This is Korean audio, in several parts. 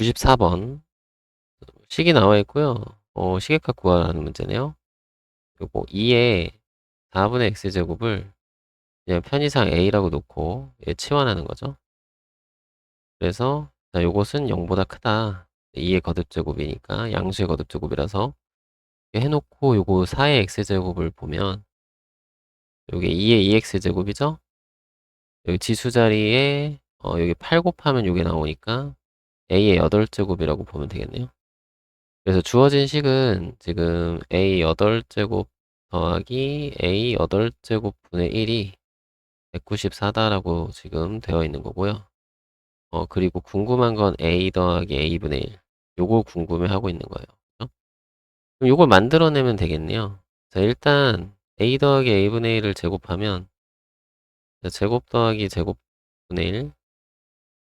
94번 식이 나와 있고요. 어, 시계값 구하라는 문제네요. 요거 2의 4분의 x제곱을 그냥 편의상 a라고 놓고 얘 치환하는 거죠. 그래서 자, 요것은 0보다 크다. 2의 거듭제곱이니까 양수의 거듭제곱이라서 해놓고 요거 4의 x제곱을 보면 요게 2의 2x제곱이죠? 여기 지수 자리에 어, 여기 8 곱하면 요게 나오니까 a의 8제곱이라고 보면 되겠네요. 그래서 주어진 식은 지금 a 8제곱 더하기 a 8제곱 분의 1이 194다라고 지금 되어 있는 거고요. 어, 그리고 궁금한 건 a 더하기 a분의 1. 요거 궁금해 하고 있는 거예요. 그죠? 그럼 요걸 만들어내면 되겠네요. 자, 일단 a 더하기 a분의 1을 제곱하면 자, 제곱 더하기 제곱분의 1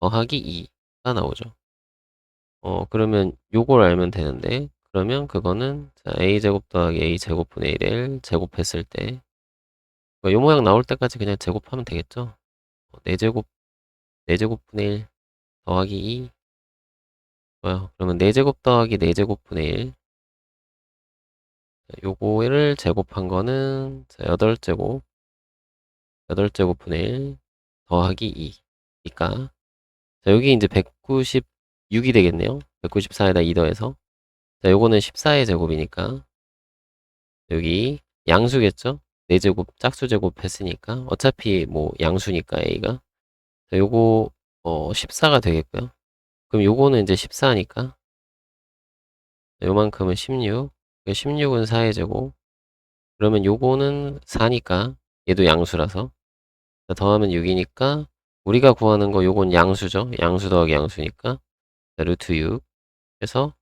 더하기 2가 나오죠. 어, 그러면 요걸 알면 되는데, 그러면 그거는 자, a제곱 더하기 a제곱 분의 1을 제곱했을 때, 어, 요 모양 나올 때까지 그냥 제곱하면 되겠죠? 어, 4제곱, 4제곱분의 1 더하기 2. 좋아요. 그러면 4제곱 더하기 4제곱분의 1. 자, 요거를 제곱한 거는 자, 8제곱, 8제곱분의 1 더하기 2. 니까 자, 여기 이제 196이 되겠네요. 194에다 2 더해서. 자, 요거는 14의 제곱이니까. 여기 양수겠죠? 4제곱, 짝수 제곱 했으니까. 어차피 뭐 양수니까 A가. 자, 요거, 어, 14가 되겠고요. 그럼 요거는 이제 14니까. 요만큼은 16. 16은 4의 제곱. 그러면 요거는 4니까. 얘도 양수라서. 자, 더하면 6이니까. 우리가 구하는 거 요건 양수죠. 양수 더하기 양수니까. 자, 루트 6 해서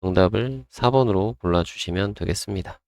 정답을 4번으로 골라주시면 되겠습니다.